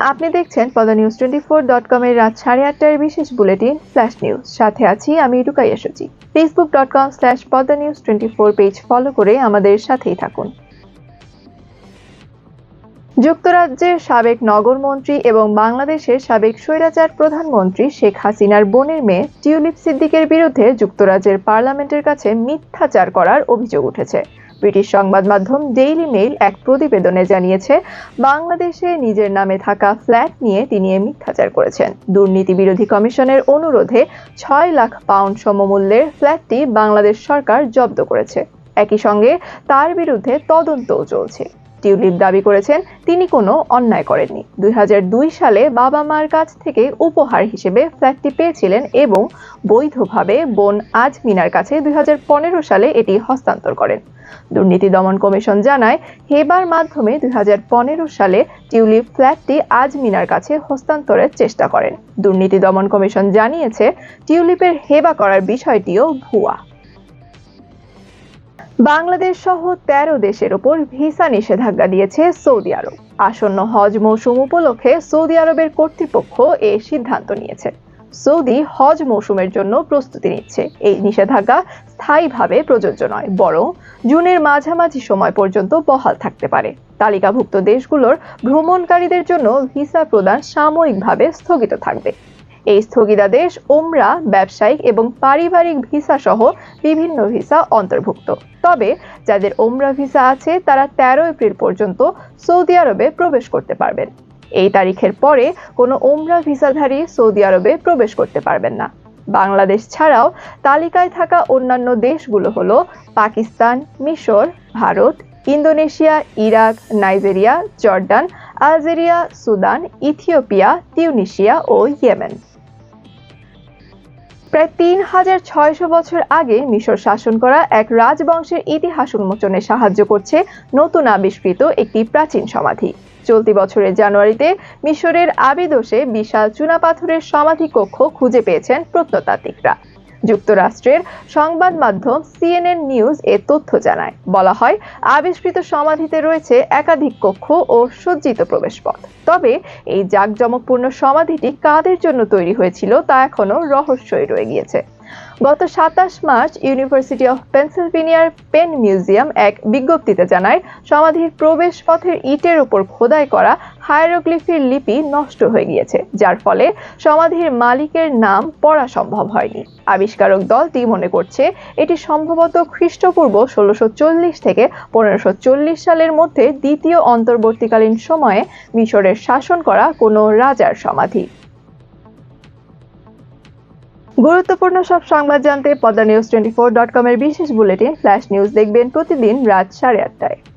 আপনি দেখছেন পদা নিউজ টোয়েন্টি ফোর ডট কমের রাত সাড়ে আটটার বিশেষ বুলেটিন ফ্ল্যাশ নিউজ। সাথে আছি আমি রুকাই এসেছি। Facebook dot com slash Padma news twenty four page follow করে আমাদের সাথেই থাকুন। যুক্তরাজ্যের সাবেক নগরমন্ত্রী এবং বাংলাদেশের সাবেক স্বৈরাচার প্রধানমন্ত্রী শেখ হাসিনার বোনের মেয়ে টিউলিপ সিদ্দিকের বিরুদ্ধে যুক্তরাজ্যের পার্লামেন্টের কাছে মিথ্যাচার করার অভিযোগ উঠেছে। ব্রিটিশ সংবাদ মাধ্যম ডেইলি মেইল এক প্রতিবেদনে জানিয়েছে, বাংলাদেশে নিজের নামে থাকা ফ্ল্যাট নিয়ে তিনি মিথ্যাচার করেছেন। দুর্নীতি বিরোধী কমিশনের অনুরোধে ছয় লাখ পাউন্ড সমমূল্যের ফ্ল্যাটটি বাংলাদেশ সরকার জব্দ করেছে। একই সঙ্গে তার বিরুদ্ধে তদন্তও চলছে। টিউলিপ দাবি করেছেন, তিনি কোনো অন্যায় করেননি। দুই হাজার দুই সালে বাবা মার কাছ থেকে উপহার হিসেবে ফ্ল্যাটটি পেয়েছিলেন এবং বৈধভাবে বোন আজমিনার কাছে দুই সালে এটি হস্তান্তর করেন। দুর্নীতি দমন কমিশন জানায়, হেবার মাধ্যমে দুই হাজার পনেরো সালে টিউলিপ ফ্ল্যাটটি আজমিনার কাছে হস্তান্তরের চেষ্টা করেন। দুর্নীতি দমন কমিশন জানিয়েছে, টিউলিপের হেবা করার বিষয়টিও ভুয়া। বাংলাদেশ সহ তেরো দেশের ওপর ভিসা নিষেধাজ্ঞা দিয়েছে সৌদি আরব। আসন্ন হজ মৌসুম উপলক্ষে সৌদি আরবের কর্তৃপক্ষ এ সিদ্ধান্ত নিয়েছে। সৌদি হজ মৌসুমের জন্য প্রস্তুতি নিচ্ছে। এই নিষেধাজ্ঞা স্থায়ীভাবে প্রযোজ্য নয়, বরং জুনের মাঝামাঝি সময় পর্যন্ত বহাল থাকতে পারে। তালিকাভুক্ত দেশগুলোর ভ্রমণকারীদের জন্য ভিসা প্রদান সাময়িকভাবে স্থগিত থাকবে। এই স্থগিতাদেশ ওমরা ব্যবসায়িক এবং পারিবারিক ভিসা সহ বিভিন্ন ভিসা অন্তর্ভুক্ত। তবে যাদের ওমরা ভিসা আছে, তারা তেরো এপ্রিল পর্যন্ত সৌদি আরবে প্রবেশ করতে পারবেন। এই তারিখের পরে কোনো ওমরা ভিসাধারী সৌদি আরবে প্রবেশ করতে পারবেন না। বাংলাদেশ ছাড়াও তালিকায় থাকা অন্যান্য দেশগুলো হলো পাকিস্তান, মিশর, Bharat, Indonesia, Iraq, Nigeria, Jordan, Algeria, Sudan, Ethiopia Tunisia ও ইয়েমেন। প্রায় তিন হাজার ছয়শো বছর আগে মিশর শাসন করা এক রাজবংশের ইতিহাস উন্মোচনে সাহায্য করছে নতুন আবিষ্কৃত একটি প্রাচীন সমাধি। চলতি বছরের জানুয়ারিতে মিশরের আবিদোষে বিশাল চুনাপাথরের সমাধি কক্ষ খুঁজে পেয়েছেন প্রত্নতাত্ত্বিকরা। যুক্তরাষ্ট্রের সংবাদ মাধ্যম সিএনএন নিউজ এ তথ্য জানায়। বলা হয়, আবিষ্কৃত সমাধিতে রয়েছে একাধিক কক্ষ ও সজ্জিত প্রবেশপথ। তবে এই জাঁকজমকপূর্ণ সমাধিটি কাদের জন্য তৈরি হয়েছিল তা এখনও রহস্যই রয়ে গিয়েছে। গত সাতাশ মার্চ ইউনিভার্সিটি অফ পেনসিলভেনিয়ার পেন মিউজিয়াম এক বিজ্ঞপ্তিতে জানায়, সমাধির প্রবেশ পথের ইটের উপর খোদাই করা হায়ারোগ্লিফির লিপি নষ্ট হয়ে গিয়েছে, যার ফলে সমাধির মালিকের নাম পড়া সম্ভব হয়নি। আবিষ্কারক দলটি মনে করছে, এটি সম্ভবত খ্রিস্টপূর্ব ষোলোশো চল্লিশ থেকে পনেরোশো চল্লিশ সালের মধ্যে দ্বিতীয় অন্তর্বর্তীকালীন সময়ে মিশরের শাসন করা কোনো রাজার সমাধি। গুরুত্বপূর্ণ সব সংবাদ জানতে Padma news twenty four dot কমের বিশেষ বুলেটিন ফ্ল্যাশ নিউজ দেখবেন প্রতিদিন রাত সাড়ে আটটায়।